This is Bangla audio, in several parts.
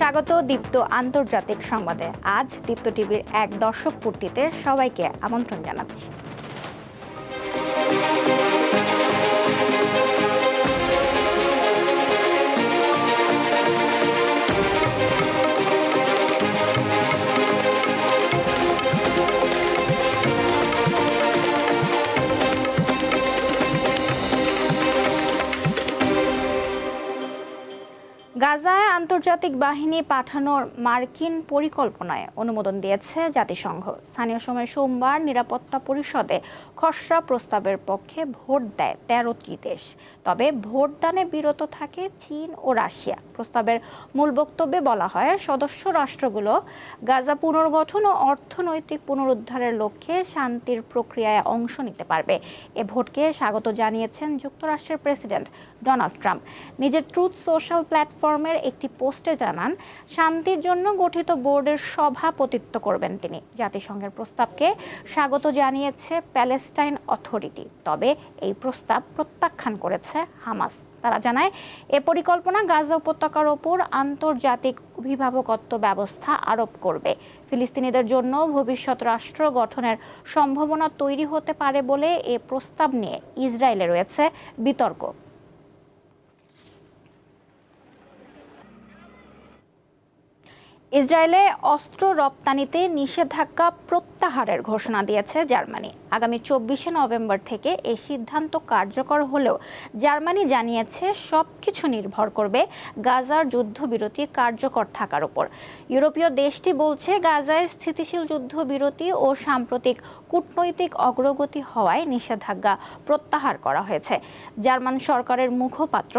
স্বাগত দীপ্ত আন্তর্জাতিক সংবাদে। আজ দীপ্ত টিভির এক দর্শক পূর্তিতে সবাইকে আমন্ত্রণ জানাচ্ছি। আন্তর্জাতিক বাহিনী পাঠানোর মার্কিন পরিকল্পনায় অনুমোদন দিয়েছে জাতিসংঘ। স্থানীয় সময় সোমবার নিরাপত্তা পরিষদে খসড়া প্রস্তাবের পক্ষে ভোট দেয় তেরোটি দেশ। তবে ভোটদানে বিরত থাকে চীন ও রাশিয়া। প্রস্তাবের মূল বক্তব্যে বলা হয়, সদস্য রাষ্ট্রগুলো গাজা পুনর্গঠন ও অর্থনৈতিক পুনরুদ্ধারের লক্ষ্যে শান্তির প্রক্রিয়ায় অংশ নিতে পারবে। এ ভোটকে স্বাগত জানিয়েছেন যুক্তরাষ্ট্রের প্রেসিডেন্ট ডোনাল্ড ট্রাম্প। নিজের ট্রুথ সোশ্যাল প্ল্যাটফর্মের একটি পোস্টে জানান, শান্তির জন্য গঠিত বোর্ডের সভাপতিত্ব করবেন তিনি। জাতিসংঘের প্রস্তাবকে স্বাগত জানিয়েছে প্যালেস্টাইন অথরিটি। তবে এই প্রস্তাব প্রত্যাখ্যান করেছে হামাস। তারা জানায়, এ পরিকল্পনা গাজা উপত্যকার ওপর আন্তর্জাতিক অভিভাবকত্ব ব্যবস্থা আরোপ করবে। ফিলিস্তিনিদের জন্য ভবিষ্যৎ রাষ্ট্র গঠনের সম্ভাবনা তৈরি হতে পারে বলে এ প্রস্তাব নিয়ে ইসরায়েলে রয়েছে বিতর্ক। ইসরায়েলে অস্ত্র রপ্তানিতে নিষেধাজ্ঞা প্রত্যাহারের ঘোষণা দিয়েছে জার্মানি। আগামী চব্বিশে নভেম্বর থেকে এই সিদ্ধান্ত কার্যকর হলেও জার্মানি জানিয়েছে সব কিছু নির্ভর করবে গাজার যুদ্ধবিরতি কার্যকর থাকার উপর। ইউরোপীয় দেশটি বলছে, গাজায় স্থিতিশীল যুদ্ধবিরতি ও সাম্প্রতিক কূটনৈতিক অগ্রগতি হওয়ায় নিষেধাজ্ঞা প্রত্যাহার করা হয়েছে। জার্মান সরকারের মুখপাত্র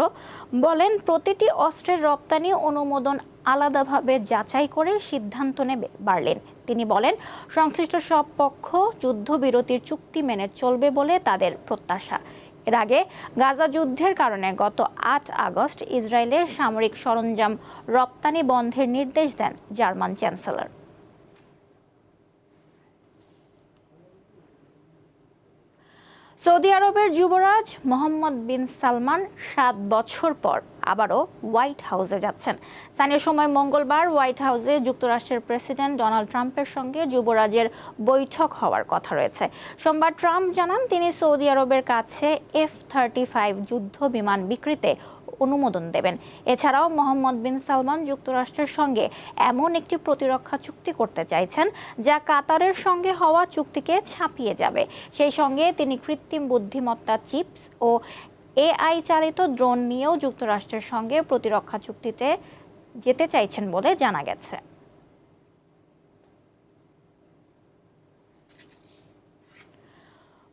বলেন, প্রতিটি অস্ত্রের রপ্তানি অনুমোদন আলাদাভাবে যাচাই করে সিদ্ধান্ত নেবে বার্লিন। তিনি বলেন, সংশ্লিষ্ট সব পক্ষ যুদ্ধবিরতির চুক্তি মেনে চলবে বলে তাদের প্রত্যাশা। এর আগে গাজা যুদ্ধের কারণে গত আট আগস্ট ইসরায়েলের সামরিক সরঞ্জাম রপ্তানি বন্ধের নির্দেশ দেন জার্মান চ্যান্সেলর। সৌদি আরবের যুবরাজ মোহাম্মদ বিন সালমান সাত বছর পর আবারও হোয়াইট হাউসে যাচ্ছেন। স্থানীয় সময় মঙ্গলবার হোয়াইট হাউসে যুক্তরাষ্ট্রের প্রেসিডেন্ট ডোনাল্ড ট্রাম্পের সঙ্গে যুবরাজের বৈঠক হওয়ার কথা রয়েছে। সোমবার ট্রাম্প জানান, তিনি সৌদি আরবের কাছে এফ থার্টি ফাইভ যুদ্ধ বিমান বিক্রিতে অনুমোদন দেবেন। এছাড়াও মোহাম্মদ বিন সালমান যুক্তরাষ্ট্রের সঙ্গে এমন একটি প্রতিরক্ষা চুক্তি করতে চাইছেন, যা কাতারের সঙ্গে হওয়া চুক্তিকে ছাপিয়ে যাবে। সেই সঙ্গে তিনি কৃত্রিম বুদ্ধিমত্তা চিপস ও এআই চালিত ড্রোন নিয়েও যুক্তরাষ্ট্রের সঙ্গে প্রতিরক্ষা চুক্তিতে যেতে চাইছেন বলে জানা গেছে।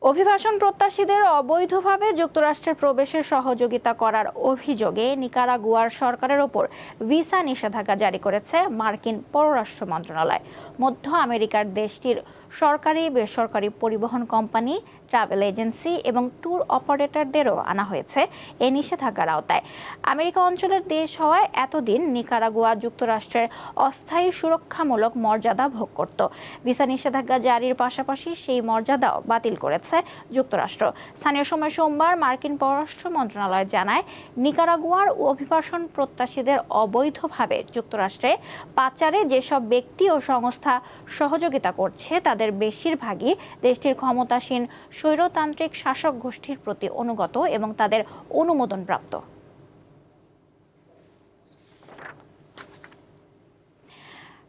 অভিবাসন প্রত্যাশীদের অবৈধভাবে যুক্তরাষ্ট্রের প্রবেশের সহযোগিতা করার অভিযোগে নিকারাগুয়ার সরকারের ওপর ভিসা নিষেধাজ্ঞা জারি করেছে মার্কিন পররাষ্ট্র মন্ত্রণালয়। মধ্য আমেরিকার দেশটির সরকারি বেসরকারি পরিবহন কোম্পানি ট্রাভেল এজেন্সি এবং ট্যুর অপারেটরদেরও আনা হয়েছে এ নিষেধাজ্ঞার আওতায়। আমেরিকা অঞ্চলের দেশ হওয়ায় এতদিন নিকারাগুয়া যুক্তরাষ্ট্রের অস্থায়ী সুরক্ষামূলক মর্যাদা ভোগ করত। ভিসা নিষেধাজ্ঞা জারির পাশাপাশি সেই মর্যাদাও বাতিল করেছে যুক্তরাষ্ট্র। স্থানীয় সময় সোমবার মার্কিন পররাষ্ট্র মন্ত্রণালয় জানায়, নিকারাগুয়ার অভিবাসন প্রত্যাশীদের অবৈধভাবে যুক্তরাষ্ট্রে পাচারে যেসব ব্যক্তি ও সংস্থা সহযোগিতা করছে, তাদের বেশিরভাগই দেশটির ক্ষমতাসীন স্বৈরতান্ত্রিক শাসক গোষ্ঠীর প্রতি অনুগত এবং তাদের অনুমোদনপ্রাপ্ত।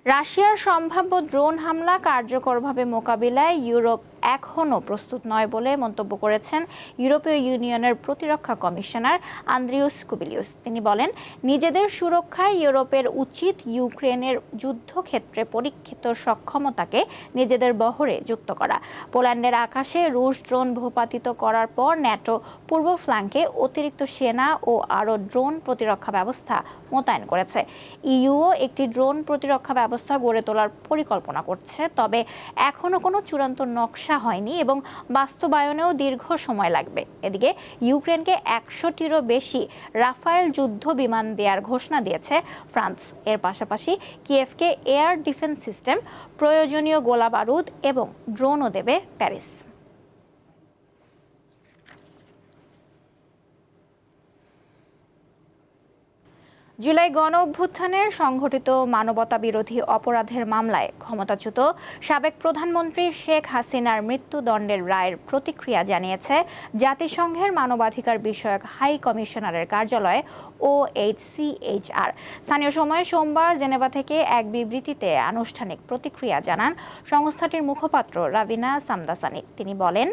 রাশিয়ার সম্ভাব্য ড্রোন হামলা কার্যকরভাবে মোকাবিলায় ইউরোপ এখনও প্রস্তুত নয় বলে মন্তব্য করেছেন ইউরোপীয় ইউনিয়নের প্রতিরক্ষা কমিশনার আন্দ্রিউস কুবিলিউস। তিনি বলেন, নিজেদের সুরক্ষায় ইউরোপের উচিত ইউক্রেনের যুদ্ধক্ষেত্রে পরীক্ষিত সক্ষমতাকে নিজেদের বহরে যুক্ত করা। পোল্যান্ডের আকাশে রুশ ড্রোন ভূপাতিত করার পর ন্যাটো পূর্ব ফ্ল্যাঙ্কে অতিরিক্ত সেনা ও আরও ড্রোন প্রতিরক্ষা ব্যবস্থা মোতায়েন করেছে। ইউও একটি ড্রোন প্রতিরক্ষা ব্যবস্থা গড়ে তোলার পরিকল্পনা করছে, তবে এখনও কোনো চূড়ান্ত নকশা হয়নি এবং বাস্তবায়নেও দীর্ঘ সময় লাগবে। এদিকে ইউক্রেনকে একশোটিরও বেশি রাফায়েল যুদ্ধ বিমান দেওয়ার ঘোষণা দিয়েছে ফ্রান্স। এর পাশাপাশি কিয়েভকে এয়ার ডিফেন্স সিস্টেম, প্রয়োজনীয় গোলা বারুদ এবং ড্রোনও দেবে প্যারিস। জুলাই গণ অভ্যুত্থানের সংঘটিত মানবতা বিরোধী অপরাধের মামলায় ক্ষমতাচ্যুত সাবেক প্রধানমন্ত্রী শেখ হাসিনার মৃত্যুদণ্ডের রায়ের প্রতিক্রিয়া জানিয়েছে জাতিসংঘের মানবাধিকার বিষয়ক হাই কমিশনারের কার্যালয় ও এইচসিএইচআর স্থানীয় সময় সোমবার জেনেভা থেকে এক বিবৃতিতে আনুষ্ঠানিক প্রতিক্রিয়া জানান সংস্থাটির মুখপাত্র রাবিনা সামদাসানি। তিনি বলেন,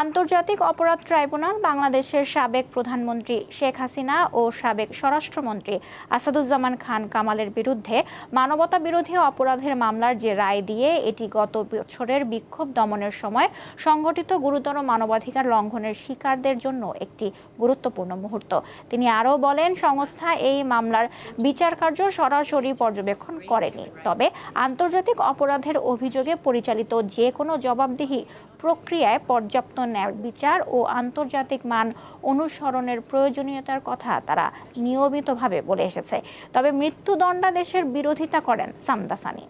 আন্তর্জাতিক অপরাধ ট্রাইব্যুনাল বাংলাদেশের সাবেক প্রধানমন্ত্রী শেখ হাসিনা ও সাবেক স্বরাষ্ট্রমন্ত্রী আসাদুজ্জামান খান কামালের বিরুদ্ধে মানবতা বিরোধী অপরাধের মামলার যে রায় দিয়ে এটি গত বছরের বিক্ষোভ দমনের সময় সংঘটিত গুরুতর মানবাধিকার লঙ্ঘনের শিকারদের জন্য একটি গুরুত্বপূর্ণ মুহূর্ত। তিনি আরও বলেন সংস্থা এই মামলার বিচার কার্য সরাসরি পর্যবেক্ষণ করেনি। তবে আন্তর্জাতিক অপরাধের অভিযোগে পরিচালিত যে কোনো জবাবদিহি প্রক্রিয়ায় পর্যাপ্ত ন্যায় বিচার ও আন্তর্জাতিক মান অনুসরণের প্রয়োজনীয়তার কথা তারা নিয়মিতভাবে বলে এসেছে। তবে মৃত্যুদণ্ডাদেশের বিরোধিতা করেন Shamdasani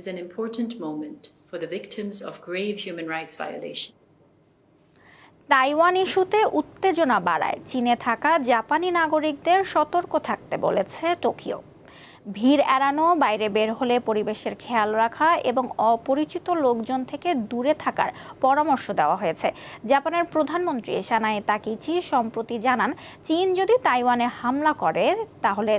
is an important moment for the victims of grave human rights violation. Taiwan ইস্যুতে উত্তেজনা বাড়ায়। চীনে থাকা জাপানি নাগরিকদের সতর্ক থাকতে বলেছে টোকিও। ভিড় এড়ানো, বাইরে বের হলে পরিবেশের খেয়াল রাখা এবং অপরিচিত লোকজন থেকে দূরে থাকার পরামর্শ দেওয়া হয়েছে। জাপানের প্রধানমন্ত্রী সানাই তাকিচি সম্প্রতি জানান, চীন যদি তাইওয়ানে হামলা করে, তাহলে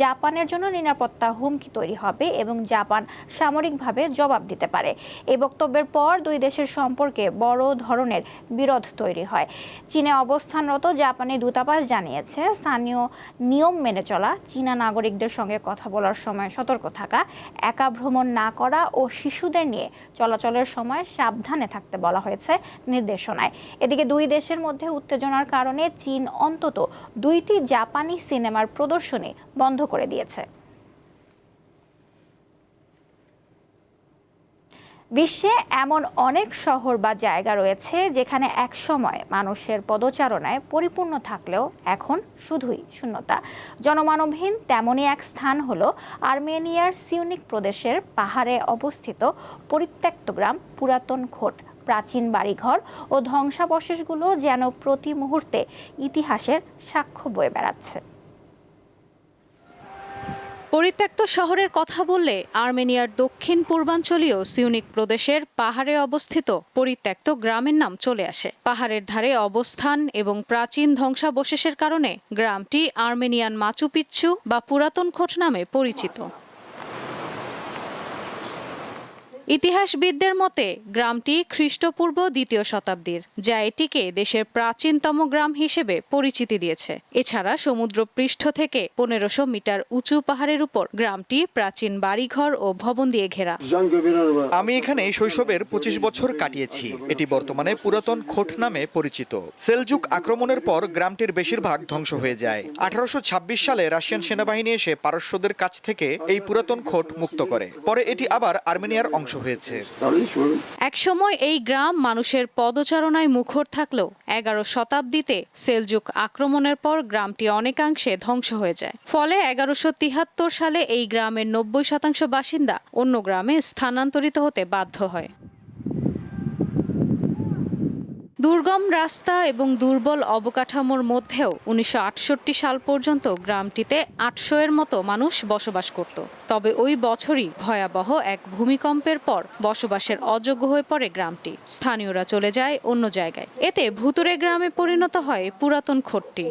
জাপানের জন্য নিরাপত্তা হুমকি তৈরি হবে এবং জাপান সামরিকভাবে জবাব দিতে পারে। এ বক্তব্যের পর দুই দেশের সম্পর্কে বড় ধরনের বিরোধ তৈরি হয়। চীনে অবস্থানরত জাপানি দূতাবাস জানিয়েছে, স্থানীয় নিয়ম মেনে চলা চীনা নাগরিকদের সঙ্গে কথা বলার সময় সতর্ক থাকা, একা ভ্রমণ না করা ও শিশুদের নিয়ে চলাচলের সময় সাবধানে থাকতে বলা হয়েছে নির্দেশনায়। এদিকে দুই দেশের মধ্যে উত্তেজনার কারণে চীন অন্তত দুইটি জাপানি সিনেমার প্রদর্শনী বন্ধ করে দিয়েছে। বিশ্বে এমন অনেক শহর বা জায়গা রয়েছে যেখানে একসময় মানুষের পদচারণায় পরিপূর্ণ থাকলেও এখন শুধুই শূন্যতা। জনমানবহীন তেমনই এক স্থান হল আর্মেনিয়ার সিউনিক প্রদেশের পাহাড়ে অবস্থিত পরিত্যক্ত গ্রাম পুরাতন খোট প্রাচীন বাড়িঘর ও ধ্বংসাবশেষগুলো যেন প্রতি মুহূর্তে ইতিহাসের সাক্ষ্য বয়ে বেড়াচ্ছে। পরিত্যক্ত শহরের কথা বললে আর্মেনিয়ার দক্ষিণ পূর্বাঞ্চলীয় সিউনিক প্রদেশের পাহাড়ে অবস্থিত পরিত্যক্ত গ্রামের নাম চলে আসে। পাহাড়ের ধারে অবস্থান এবং প্রাচীন ধ্বংসাবশেষের কারণে গ্রামটি আর্মেনিয়ান মাচুপিচ্ছু বা পুরাতন খোট নামে পরিচিত। ইতিহাসবিদদের মতে, গ্রামটি খ্রিস্টপূর্ব দ্বিতীয় শতাব্দীর, যা এটিকে দেশের প্রাচীনতম গ্রাম হিসেবে পরিচিতি দিয়েছে। এছাড়া সমুদ্র পৃষ্ঠ থেকে পনেরোশো মিটার উঁচু পাহাড়ের উপর গ্রামটি প্রাচীন বাড়িঘর ও ভবন দিয়ে ঘেরা। আমি এখানে শৈশবের পঁচিশ বছর কাটিয়েছি। এটি বর্তমানে পুরাতন খোট নামে পরিচিত। সেলজুক আক্রমণের পর গ্রামটির বেশিরভাগ ধ্বংস হয়ে যায়। আঠারোশো ছাব্বিশ সালে রাশিয়ান সেনাবাহিনী এসে পারস্যদের কাছ থেকে এই পুরাতন খোট মুক্ত করে। পরে এটি আবার আর্মেনিয়ার অংশ হয়েছে। একসময় এই গ্রাম মানুষের পদচারণায় মুখর থাকলেও এগারো শতাব্দীতে সেলজুক আক্রমণের পর গ্রামটি অনেকাংশে ধ্বংস হয়ে যায়। ফলে এগারোশো তিহাত্তর সালে এই গ্রামের নব্বই শতাংশ বাসিন্দা অন্য গ্রামে স্থানান্তরিত হতে বাধ্য হয়। দুর্গম রাস্তা এবং দুর্বল অবকাঠামোর মধ্যেও উনিশশো আটষট্টি সাল পর্যন্ত গ্রামটিতে আটশো এর মতো মানুষ বসবাস করত। তবে ওই বছরই ভয়াবহ এক ভূমিকম্পের পর বসবাসের অযোগ্য হয়ে পড়ে গ্রামটি। স্থানীয়রা চলে যায় অন্য জায়গায়। এতে ভুতুরে গ্রামে পরিণত হয় পুরাতন খোটটি।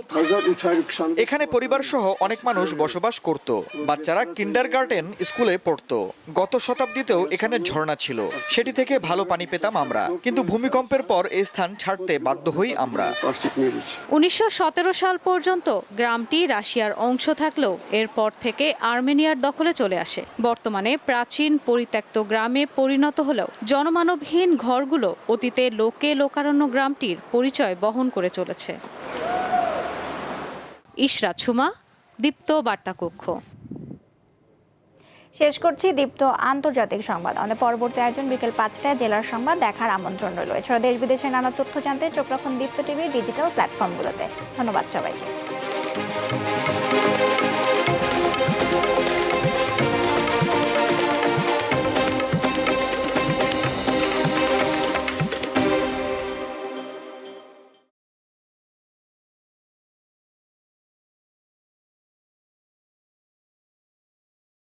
এখানে পরিবার সহ অনেক মানুষ বসবাস করত। বাচ্চারা কিন্ডার গার্ডেন স্কুলে পড়তো। গত শতাব্দীতেও এখানে ঝর্ণা ছিল। সেটি থেকে ভালো পানি পেতাম আমরা। কিন্তু ভূমিকম্পের পর এই স্থান ছাড়তে বাধ্য হই আমরা। উনিশশো সতেরো সাল পর্যন্ত গ্রামটি রাশিয়ার অংশ থাকলেও এরপর থেকে আর্মেনিয়ার দখলে চলে আসে। বর্তমানে প্রাচীন পরিত্যক্ত গ্রামে পরিণত হলেও জনমানবহীন ঘরগুলো অতীতে লোকে লোকারণ্য গ্রামটির পরিচয় বহন করে চলেছে। ইশরাত সুমা, দীপ্ত বার্তা কক্ষ শেষ করছি দীপ্ত আন্তর্জাতিক সংবাদ। আমাদের পরবর্তী আয়োজন বিকেল পাঁচটায় জেলার সংবাদ দেখার আমন্ত্রণ রইল। এছাড়া দেশ বিদেশের নানা তথ্য জানতে চোখ রাখুন দীপ্ত টিভির ডিজিটাল প্ল্যাটফর্মগুলোতে। ধন্যবাদ সবাইকে।